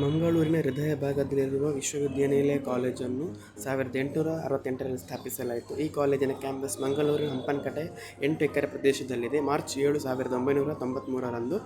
ಮಂಗಳೂರಿನ ಹೃದಯ ಭಾಗದಲ್ಲಿರುವ ವಿಶ್ವವಿದ್ಯಾನಿಲಯ ಕಾಲೇಜನ್ನು ಸಾವಿರದ ಎಂಟುನೂರ ಅರವತ್ತೆಂಟರಲ್ಲಿ ಸ್ಥಾಪಿಸಲಾಯಿತು. ಈ ಕಾಲೇಜಿನ ಕ್ಯಾಂಪಸ್ ಮಂಗಳೂರಿನ ಹಂಪನಕಟ್ಟೆ ಎಂಟು ಎಕರೆ ಪ್ರದೇಶದಲ್ಲಿದೆ. ಮಾರ್ಚ್ ಏಳು ಸಾವಿರದ ಒಂಬೈನೂರ ತೊಂಬತ್ತ್ಮೂರರಂದು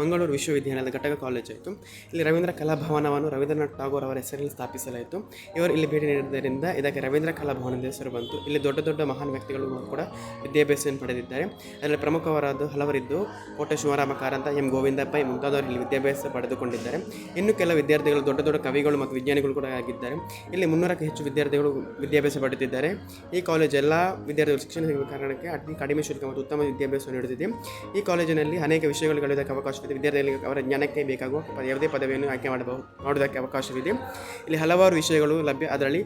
ಮಂಗಳೂರು ವಿಶ್ವವಿದ್ಯಾನಿಲಯದ ಘಟಕ ಕಾಲೇಜ್ ಆಯಿತು. ಇಲ್ಲಿ ರವೀಂದ್ರ ಕಲಾಭವನವನ್ನು ರವೀಂದ್ರನಾಥ್ ಟಾಗೋರ್ ಅವರ ಹೆಸರಲ್ಲಿ ಸ್ಥಾಪಿಸಲಾಯಿತು. ಇವರು ಇಲ್ಲಿ ಭೇಟಿ ನೀಡಿದ್ದರಿಂದ ಇದಕ್ಕೆ ರವೀಂದ್ರ ಕಲಾಭವನದ ಹೆಸರು ಬಂತು. ಇಲ್ಲಿ ದೊಡ್ಡ ದೊಡ್ಡ ಮಹಾನ್ ವ್ಯಕ್ತಿಗಳು ಕೂಡ ವಿದ್ಯಾಭ್ಯಾಸವನ್ನು ಪಡೆದಿದ್ದಾರೆ. ಅದರಲ್ಲಿ ಪ್ರಮುಖವಾದ ಹಲವರಿದ್ದು ಕೋಟೆ ಶಿವರಾಮ ಕಾರಂತ ಎಂ ಗೋವಿಂದಪ್ಪ ಮುಂತಾದವರು ಇಲ್ಲಿ ವಿದ್ಯಾಭ್ಯಾಸ ಪಡೆದುಕೊಂಡಿದ್ದಾರೆ. ಇನ್ನು ಕೆಲ ವಿದ್ಯಾರ್ಥಿಗಳು, ದೊಡ್ಡ ದೊಡ್ಡ ಕವಿಗಳು ಮತ್ತು ವಿಜ್ಞಾನಿಗಳು ಕೂಡ ಆಗಿದ್ದಾರೆ. ಇಲ್ಲಿ ಮುನ್ನೂರಕ್ಕೆ ಹೆಚ್ಚು ವಿದ್ಯಾರ್ಥಿಗಳು ವಿದ್ಯಾಭ್ಯಾಸ ಪಡೆದಿದ್ದಾರೆ. ಈ ಕಾಲೇಜ್ ಎಲ್ಲ ವಿದ್ಯಾರ್ಥಿಗಳು ಶಿಕ್ಷಣ ಸಿಗುವ ಕಾರಣಕ್ಕೆ ಅತಿ ಕಡಿಮೆ ಶುಲ್ಕ ಮತ್ತು ಉತ್ತಮ ವಿದ್ಯಾಭ್ಯಾಸವನ್ನು ನೀಡುತ್ತಿದೆ. ಈ ಕಾಲೇಜಿನಲ್ಲಿ ಅನೇಕ ವಿಷಯಗಳು ಕಲಿಯೋದಕ್ಕೆ ಅವಕಾಶವಿದೆ ವಿದ್ಯಾರ್ಥಿಗಳಿಗೆ ಅವರ ಜ್ಞಾನಕ್ಕೆ ಬೇಕಾಗುವ ಯಾವುದೇ ಪದವಿಯನ್ನು ಆಯ್ಕೆ ಮಾಡಬಹುದು ಮಾಡೋದಕ್ಕೆ ಅವಕಾಶವಿದೆ. ಇಲ್ಲಿ ಹಲವಾರು ವಿಷಯಗಳು ಲಭ್ಯ. ಅದರಲ್ಲಿ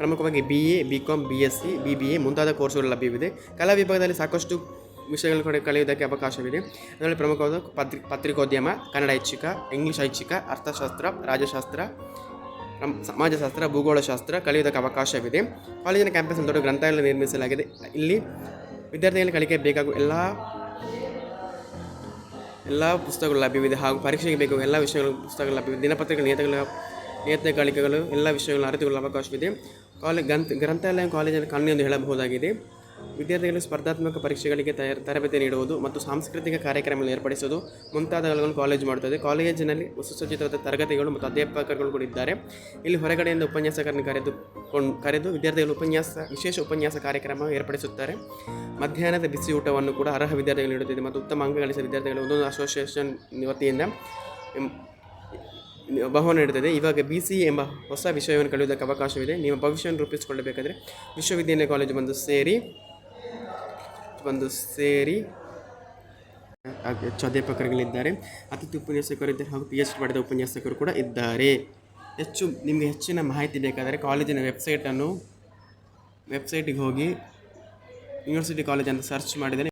ಪ್ರಮುಖವಾಗಿ B A B com B S C B B A ಮುಂತಾದ ಕೋರ್ಸ್ಗಳು ಲಭ್ಯವಿದೆ. ಕಲಾ ವಿಭಾಗದಲ್ಲಿ ಸಾಕಷ್ಟು ವಿಷಯಗಳು ಕಡೆ ಕಲಿಯುವುದಕ್ಕೆ ಅವಕಾಶವಿದೆ. ಅದರಲ್ಲಿ ಪ್ರಮುಖವಾದ ಪತ್ರಿ, ಪತ್ರಿಕೋದ್ಯಮ, ಕನ್ನಡ ಐಚ್ಛಿಕ, ಇಂಗ್ಲಿಷ್ ಐಚ್ಛಿಕ, ಅರ್ಥಶಾಸ್ತ್ರ ರಾಜಶಾಸ್ತ್ರ ಸಮಾಜಶಾಸ್ತ್ರ, ಭೂಗೋಳಶಾಸ್ತ್ರ ಕಲಿಯುವುದಕ್ಕೆ ಅವಕಾಶವಿದೆ. ಕಾಲೇಜಿನ ಕ್ಯಾಂಪಸ್ ದೊಡ್ಡ ಗ್ರಂಥಾಲಯ ನಿರ್ಮಿಸಲಾಗಿದೆ. ಇಲ್ಲಿ ವಿದ್ಯಾರ್ಥಿಗಳ ಕಲಿಕೆ ಬೇಕಾಗುವ ಎಲ್ಲ ಎಲ್ಲ ಪುಸ್ತಕಗಳು ಲಭ್ಯವಿದೆ ಹಾಗೂ ಪರೀಕ್ಷೆಗೆ ಬೇಕಾಗುವ ಎಲ್ಲ ವಿಷಯಗಳು, ಪುಸ್ತಕಗಳು ಲಭ್ಯವಿದೆ. ದಿನಪತ್ರಿಕೆಗಳ ನಿಯತಗಳ ನಿಯತಕಾಲಿಕೆಗಳು ಎಲ್ಲ ವಿಷಯಗಳನ್ನು ಅರಿತುಕೊಳ್ಳಲು ಅವಕಾಶವಿದೆ. ಕಾಲೇಜ್ ಗ್ರಂಥ, ಗ್ರಂಥಾಲಯ, ಕಾಲೇಜಿನ ಕಣ್ಣು ಎಂದು ಹೇಳಬಹುದಾಗಿದೆ. ವಿದ್ಯಾರ್ಥಿಗಳು ಸ್ಪರ್ಧಾತ್ಮಕ ಪರೀಕ್ಷೆಗಳಿಗೆ ತಯಾರ ತರಬೇತಿ ನೀಡುವುದು ಮತ್ತು ಸಾಂಸ್ಕೃತಿಕ ಕಾರ್ಯಕ್ರಮಗಳನ್ನು ಏರ್ಪಡಿಸುವುದು ಮುಂತಾದವುಗಳನ್ನು ಕಾಲೇಜ್ ಮಾಡುತ್ತದೆ. ಕಾಲೇಜಿನಲ್ಲಿ ಸುಸಜ್ಜಿತವಾದ ತರಗತಿಗಳು ಮತ್ತು ಅಧ್ಯಾಪಕರುಗಳು ಕೂಡ ಇದ್ದಾರೆ. ಇಲ್ಲಿ ಹೊರಗಡೆಯಿಂದ ಉಪನ್ಯಾಸಕರನ್ನು ಕರೆದು ಕೊಂಡು ಕರೆದು ವಿದ್ಯಾರ್ಥಿಗಳು ಉಪನ್ಯಾಸ, ವಿಶೇಷ ಉಪನ್ಯಾಸ ಕಾರ್ಯಕ್ರಮ ಏರ್ಪಡಿಸುತ್ತಾರೆ. ಮಧ್ಯಾಹ್ನದ ಬಿಸಿ ಊಟವನ್ನು ಕೂಡ ಅರ್ಹ ವಿದ್ಯಾರ್ಥಿಗಳು ನೀಡುತ್ತಿದೆ ಮತ್ತು ಉತ್ತಮ ಅಂಗಗಳಿಸಿದ ವಿದ್ಯಾರ್ಥಿಗಳು ಒಂದೊಂದು ಅಸೋಸಿಯೇಷನ್ ವತಿಯಿಂದ ಬಹುಮಾನ ನೀಡುತ್ತದೆ. ಇವಾಗ ಬಿ ಸಿ ಎಂಬ ಹೊಸ ವಿಷಯವನ್ನು ಕಲಿಯುವುದಕ್ಕೆ ಅವಕಾಶವಿದೆ. ನಿಮ್ಮ ಭವಿಷ್ಯವನ್ನು ರೂಪಿಸಿಕೊಳ್ಳಬೇಕಾದರೆ ವಿಶ್ವವಿದ್ಯಾಲಯ ಕಾಲೇಜು ಬಂದು ಸೇರಿ ಬಂದು ಸೇರಿ ಅಧ್ಯಾಪಕರುಗಳಿದ್ದಾರೆ. ಅತಿಥಿ ಉಪನ್ಯಾಸಕರು ಇದ್ದಾರೆ ಹಾಗೂ ಪಿ ಎಚ್ ಡಿ ಪಡೆದ ಉಪನ್ಯಾಸಕರು ಕೂಡ ಇದ್ದಾರೆ. ಹೆಚ್ಚು ನಿಮಗೆ ಹೆಚ್ಚಿನ ಮಾಹಿತಿ ಬೇಕಾದರೆ ಕಾಲೇಜಿನ ವೆಬ್ಸೈಟನ್ನು ವೆಬ್ಸೈಟಿಗೆ ಹೋಗಿ ಯೂನಿವರ್ಸಿಟಿ ಕಾಲೇಜ್ ಅಂತ ಸರ್ಚ್ ಮಾಡಿದರೆ